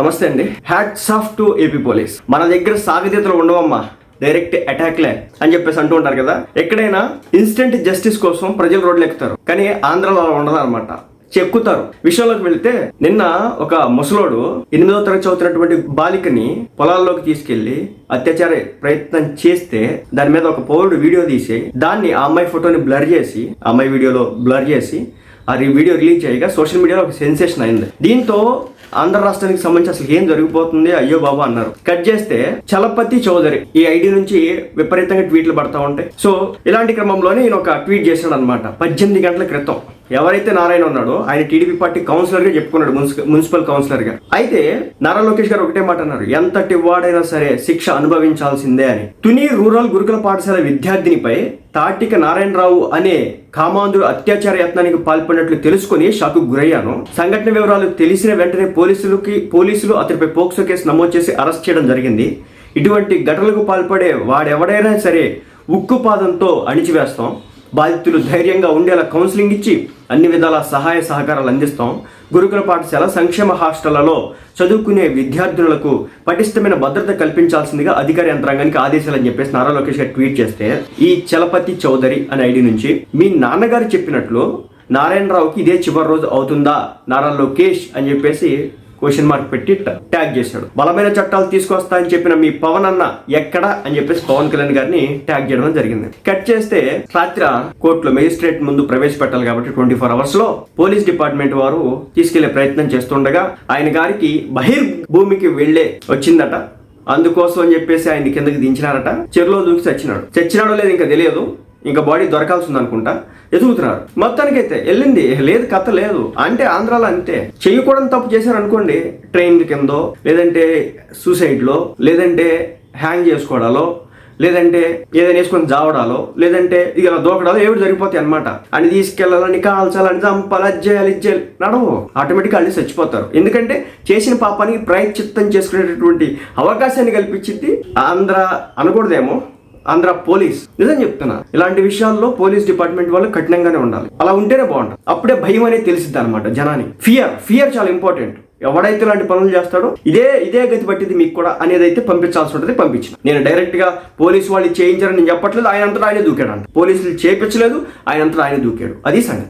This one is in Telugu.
నమస్తే అండి. Hats off to AP police మన దగ్గర సాగతీతలు ఉండవమ్మా. డైరెక్ట్ అటాక్లే అని చెప్పేసి అంటూ ఉంటారు కదా. ఎక్కడైనా ఇన్స్టెంట్ జస్టిస్ కోసం ప్రజలు రోడ్లు ఎక్కుతారు. కానీ ఆంధ్రలో అలా ఉండదు అనమాట చెక్కుతారు. విషయంలోకి వెళితే నిన్న ఒక ముసలోడు ఎనిమిదో తరగతి చదువుతున్నటువంటి బాలికని పొలాల్లోకి తీసుకెళ్ళి అత్యాచార ప్రయత్నం చేస్తే దాని మీద ఒక పౌరుడు వీడియో తీసి దాన్ని ఆ అమ్మాయి ఫోటోని బ్లర్ చేసి అమ్మాయి వీడియోలో బ్లర్ చేసి ఆ వీడియో రిలీజ్ చేయగా సోషల్ మీడియాలో ఒక సెన్సేషన్ అయింది. దీంతో ఆంధ్ర రాష్ట్రానికి సంబంధించి అసలు ఏం జరిగిపోతుంది అయ్యో బాబా అన్నారు. కట్ చేస్తే చలపతి చౌదరి ఈ ఐడి నుంచి విపరీతంగా ట్వీట్లు పడతా ఉంటాయి. సో ఇలాంటి క్రమంలోనే ఈయన ఒక ట్వీట్ చేశాడు అనమాట పద్దెనిమిది గంటల క్రితం. ఎవరైతే నారాయణ ఉన్నాడో ఆయన టీడీపీ పార్టీ కౌన్సిలర్గా చెప్పుకున్నాడు మున్సిపల్ కౌన్సిలర్గా అయితే నారా లోకేష్ గారు ఒకటే మాట అన్నారు ఎంతటి వాడైనా సరే శిక్ష అనుభవించాల్సిందే అని. తుని రూరల్ గురుకుల పాఠశాల విద్యార్థినిపై తాటిక నారాయణరావు అనే కామాంధుడు అత్యాచార యత్నానికి పాల్పడినట్లు తెలుసుకుని షాకు గురయ్యాను. సంఘటన వివరాలు తెలిసిన వెంటనే పోలీసులకి పోలీసులు అతడిపై పోక్సో కేసు నమోదు చేసి అరెస్ట్ చేయడం జరిగింది. ఇటువంటి ఘటనలకు పాల్పడే వాడెవడైనా సరే ఉక్కుపాదంతో అణిచివేస్తాం. బాధితులు ధైర్యంగా ఉండేలా కౌన్సిలింగ్ ఇచ్చి అన్ని విధాల సహాయ సహకారాలు అందిస్తాం. గురుకుల పాఠశాల సంక్షేమ హాస్టళ్ళలో చదువుకునే విద్యార్థులకు పటిష్టమైన భద్రత కల్పించాల్సిందిగా అధికార యంత్రాంగానికి ఆదేశాలని చెప్పేసి నారా లోకేష్ గారు ట్వీట్ చేస్తే ఈ చలపతి చౌదరి అనే ఐడి నుంచి మీ నాన్నగారు చెప్పినట్లు నారాయణరావుకి ఇదే చివరి రోజు అవుతుందా? నారా లోకేష్ అని చెప్పేసి క్వశ్చన్ మార్క్ పెట్టి ట్యాగ్ చేశాడు. బలమైన చట్టాలు తీసుకొస్తా అని చెప్పిన మీ పవన్ అన్న ఎక్కడ అని చెప్పేసి పవన్ కళ్యాణ్ గారిని ట్యాగ్ చేయడం జరిగింది. కట్ చేస్తే రాత్రి కోర్టులో మేజిస్ట్రేట్ ముందు ప్రవేశపెట్టాలి కాబట్టి ట్వంటీ ఫోర్ అవర్స్లో పోలీస్ డిపార్ట్మెంట్ వారు తీసుకెళ్ళే ప్రయత్నం చేస్తుండగా ఆయన గారికి బహిర్ భూమికి వెళ్ళే వచ్చిందట. అందుకోసం అని చెప్పేసి ఆయన కిందకి దించినారట. చెరులో దూకి చచ్చినాడు. చచ్చినాడో లేదు ఇంకా తెలియదు. ఇంకా బాడీ దొరకాల్సి అనుకుంటా ఎదుగుతున్నారు. మొత్తానికైతే వెళ్ళింది. లేదు కథ లేదు. అంటే ఆంధ్రాలో అంతే. చెయ్యకూడని తప్పు చేశారు అనుకోండి ట్రైన్ కిందో లేదంటే సూసైడ్లో లేదంటే హ్యాంగ్ చేసుకోవడాలో లేదంటే ఏదైనా వేసుకొని జావడాలో లేదంటే ఇక ఇలా దూకడాలో ఏమిటి జరిగిపోతాయి అనమాట అని తీసుకెళ్ళాలని కాల్చాలని చంపాలి అది చేయాలి ఇది చేయాలి నడవు ఆటోమేటిక్గా అన్ని చచ్చిపోతారు. ఎందుకంటే చేసిన పాపానికి ప్రాయశ్చిత్తం చేసుకునేటటువంటి అవకాశాన్ని కల్పించింది ఆంధ్ర అనకూడదేమో. ఆంధ్ర పోలీస్. నిజం చెప్తున్నా ఇలాంటి విషయాల్లో పోలీస్ డిపార్ట్మెంట్ వాళ్ళు కఠినంగానే ఉండాలి. అలా ఉంటేనే బాగుంటుంది. అప్పుడే భయం అనేది తెలిసిద్ది అనమాట జనానికి. ఫియర్ ఫియర్ చాలా ఇంపార్టెంట్ ఎవడైతే ఇలాంటి పనులు చేస్తాడో ఇదే ఇదే గతి పట్టింది మీకు కూడా అనేది అయితే పంపించాల్సి ఉంటుంది పంపించిన. నేను డైరెక్ట్గా పోలీసు వాళ్ళు చేయించారని నేను చెప్పట్లేదు ఆయన అంతా ఆయనే దూకాడు అంట పోలీసులు చేయించలేదు ఆయన అంతా ఆయన దూకాడు. అది సంగతి.